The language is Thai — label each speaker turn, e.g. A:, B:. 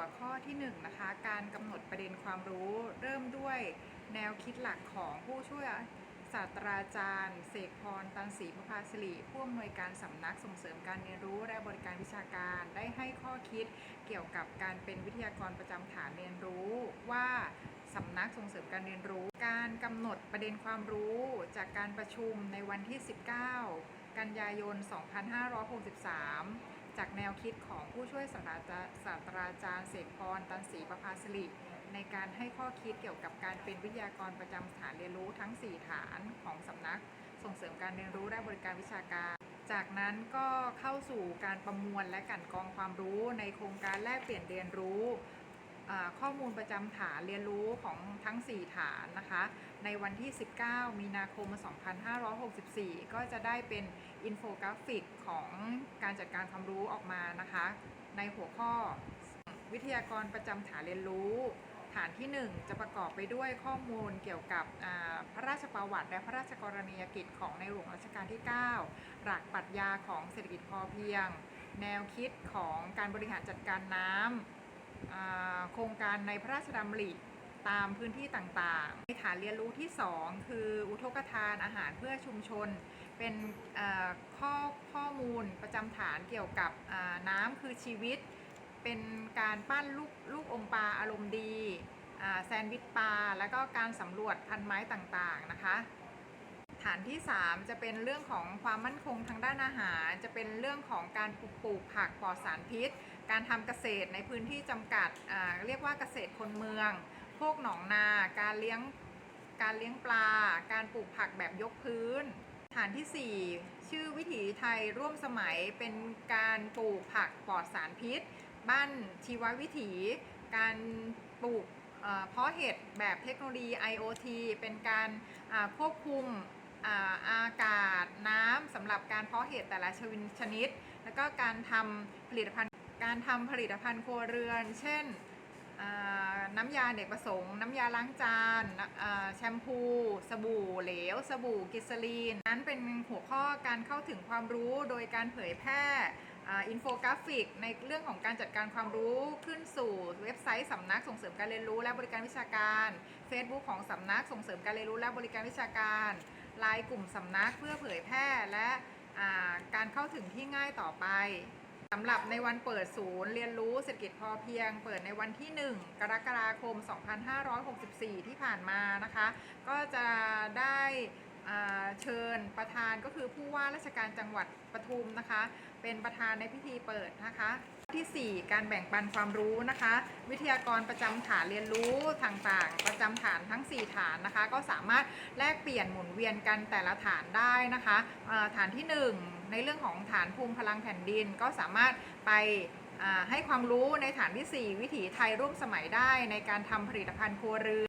A: วข้อที่1นงนะคะการกำหนดประเด็นความรู้เริ่มด้วยแนวคิดหลักของผู้ช่วยศาสตราจารย์ เสกพร ตันศรีประภาสิริผู้อำนวยการสำนักส่งเสริมการเรียนรู้และบริการวิชาการได้ให้ข้อคิดเกี่ยวกับการเป็นวิทยากรประจำฐานเรียนรู้ว่าสำนักส่งเสริมการเรียนรู้ การกำหนดประเด็นความรู้จากการประชุมในวันที่ 19 กันยายน 2563 จากแนวคิดของผู้ช่วยศาสตราจารย์ศราจารย์เสกพรตันศรีประภาสิริในการให้ข้อคิดเกี่ยวกับการเป็นวิทยากรประจำสถานเรียนรู้ทั้ง 4 ฐานของสำนัก ส่งเสริมการเรียนรู้และบริการวิชาการ จากนั้นก็เข้าสู่การประมวลและกันกรองความรู้ในโครงการแลกเปลี่ยนเรียนรู้ ข้อมูลประจำฐานเรียนรู้ของทั้ง 4 ฐานนะคะ ในวันที่ 19 มีนาคม 2564 ก็จะได้เป็นอินโฟกราฟิกของการจัดการความรู้ออกมานะคะ ในหัวข้อวิทยากรประจำฐานเรียนรู้ ฐานที่ 1 จะประกอบไปด้วยข้อมูลเกี่ยวกับพระราชประวัติ และพระราชกรณียกิจของในหลวงรัชกาลที่ 9 หลักปรัชญาของเศรษฐกิจพอเพียง แนวคิดของการบริหารจัดการน้ำอ่า โครงการในพระราชดำริตามพื้นที่ต่างๆในฐานเรียนรู้ที่ 2 คืออุทกทานอาหารเพื่อชุมชน เป็นข้อข้อมูลประจำฐานเกี่ยวกับน้ำคือชีวิต เป็นการปั้นลูกลูกอมปลาอารมณ์ดีแซนด์วิชปลาแล้วก็การสำรวจพันไม้ต่างๆนะคะ ฐานที่ 3 จะเป็นเรื่องของความมั่นคงทางด้านอาหาร จะเป็นเรื่องของการปลูกปลูกผักปลอดสารพิษ การทำเกษตรในพื้นที่จำกัดเรียกว่าเกษตรคนเมือง พวกหนองนา การเลี้ยงการเลี้ยงปลา การปลูกผักแบบยกพื้น ฐานทีสี่4 ชื่อวิถีไทยร่วมสมัยเป็นการปลูกผักปลอดสารพิษ บ้านชีววิถี การปลูกเอ่อเพาะเห็ดแบบเทคโนโลยี IoT เป็นการควบคุม อาอากาศน้ำสำหรับการเพาะเห็ดแต่ละชนิดชนิด แล้วก็การทำผลิตภัณฑ์การทำผลิตภัณฑ์ครัวเรือน เช่นน้ำยาเด็กประสงค์น้ำยาล้างจานแชมพู สบู่เหลว สบู่กิสลีน นั้นเป็นหัวข้อการเข้าถึงความรู้โดยการเผยแพร่อินโฟกราฟิก ในเรื่องของการจัดการความรู้ขึ้นสู่เว็บไซต์สำนักส่งเสริมการเรียนรู้และบริการวิชาการ Facebook ของสำนักส่งเสริมการเรียนรู้และบริการวิชาการ ลน์กลุ่มสำนักเพื่อเผยแพร่และาการเข้าถึงที่ง่ายต่อไปสำหรับในวันเปิดศูนย์เรียนรู้เศรษฐกิจพอเพียง เปิดในวันที่ 1 กรกฎาคม 2564 ที่ผ่านมานะคะ ก็จะได้เชิญประธานก็คือผู้ว่าราชการจังหวัดปทุมนะคะ เป็นประธานในพิธีเปิดนะคะ ที่ 4 การแบ่งปันความรู้นะคะ วิทยากรประจำฐานเรียนรู้ต่างๆ ประจำฐานทั้ง 4 ฐานนะคะ ก็สามารถแลกเปลี่ยนหมุนเวียนกันแต่ละฐานได้นะคะฐานที่ 1 ในเรื่องของฐานภูมิพลังแผ่นดินก็สามารถไปให้ความรู้ในฐานที่ 4 วิถีไทยร่วมสมัยได้ในการทำผลิตภัณฑ์ครัวเรือน